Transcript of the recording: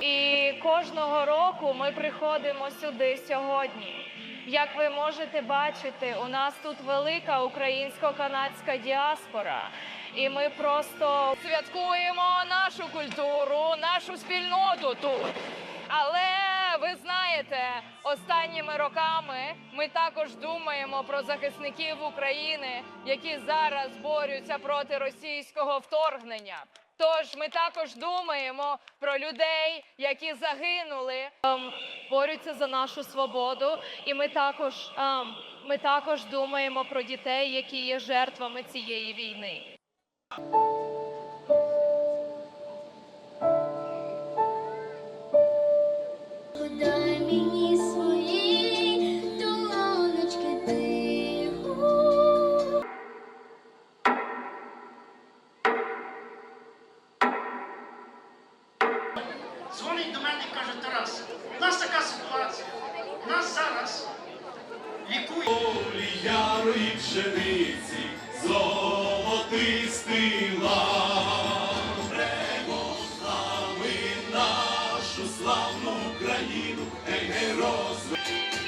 І кожного року ми приходимо сюди сьогодні. Як ви можете бачити, у нас тут велика українсько-канадська діаспора, і ми просто святкуємо нашу культуру, нашу спільноту тут. Але ви знаєте, останніми роками ми також думаємо про захисників України, які зараз борються проти російського вторгнення. Тож ми також думаємо про людей, які загинули, ем, борються за нашу свободу, і ми також, ем, ми також думаємо про дітей, які є жертвами цієї війни. мені свої. Дзвонить до мене і каже Тарас, у нас така ситуація. У нас зараз лікує. ярої пшениці, золотистий лав. Славну Україну, ей, герой!